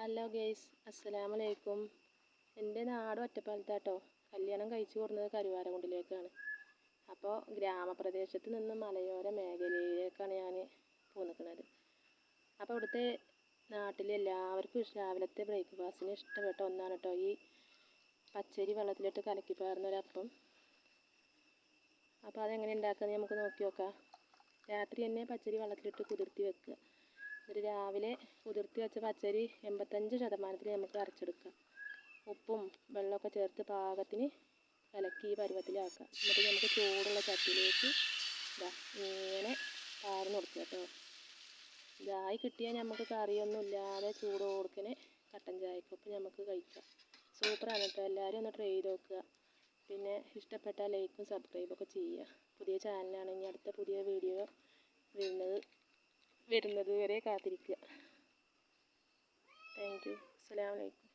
Hello guys അസ്സലാമു അലൈക്കും എന്റെ നാട് ഒറ്റപ്പാലത്താട്ടോ. കല്യാണം കഴിച്ചു കൊടുക്കുന്നത് കരുവാരകുണ്ടിലേക്കാണ്. അപ്പോൾ ഗ്രാമപ്രദേശത്ത് നിന്ന് മലയോര മേഖലയിലേക്കാണ് ഞാൻ പോന്നിക്കുന്നത് അപ്പോൾ ഇവിടുത്തെ നാട്ടിലെ എല്ലാവർക്കും രാവിലത്തെ ബ്രേക്ക്ഫാസ്റ്റിന് ഇഷ്ടപ്പെട്ട ഒന്നാണ് കേട്ടോ ഈ പച്ചരി വെള്ളത്തിലിട്ട് കലക്കി പാർന്നൊരപ്പം അപ്പോൾ അതെങ്ങനെ ഉണ്ടാക്കുന്നത് നമുക്ക് നോക്കി നോക്കാം. രാത്രി തന്നെ പച്ചരി വെള്ളത്തിലിട്ട് കുതിർത്തി വെക്കുക. എന്നിട്ട് രാവിലെ കുതിർത്തി വെച്ച പച്ചരി എൺപത്തഞ്ച് ശതമാനത്തിൽ നമുക്ക് അരച്ചെടുക്കാം. ഉപ്പും വെള്ളമൊക്കെ ചേർത്ത് പാകത്തിന് കലക്കി ഈ പരുവത്തിലാക്കുക എന്നിട്ട് നമുക്ക് ചൂടുള്ള ചട്ടിയിലേക്ക് ഇതാ ഇങ്ങനെ പാർന്ന് കൊടുക്കുക കേട്ടോ. ഇതായി കിട്ടിയാൽ നമുക്ക് കറിയൊന്നും ഇല്ലാതെ ചൂട് കൊടുക്കണേ കട്ടൻ ചായക്കൊപ്പം നമുക്ക് കഴിക്കാം. സൂപ്പറാണ് കേട്ടോ. എല്ലാവരും ഒന്ന് ട്രൈ ചെയ്ത് നോക്കുക. പിന്നെ ഇഷ്ടപ്പെട്ടാൽ ലൈക്കും സബ്സ്ക്രൈബൊക്കെ ചെയ്യുക. പുതിയ ചാനലാണെങ്കിൽ അടുത്ത പുതിയ വീഡിയോ വരുന്നത് വരെ കാത്തിരിക്കുക. താങ്ക് യു അലൈക്കും.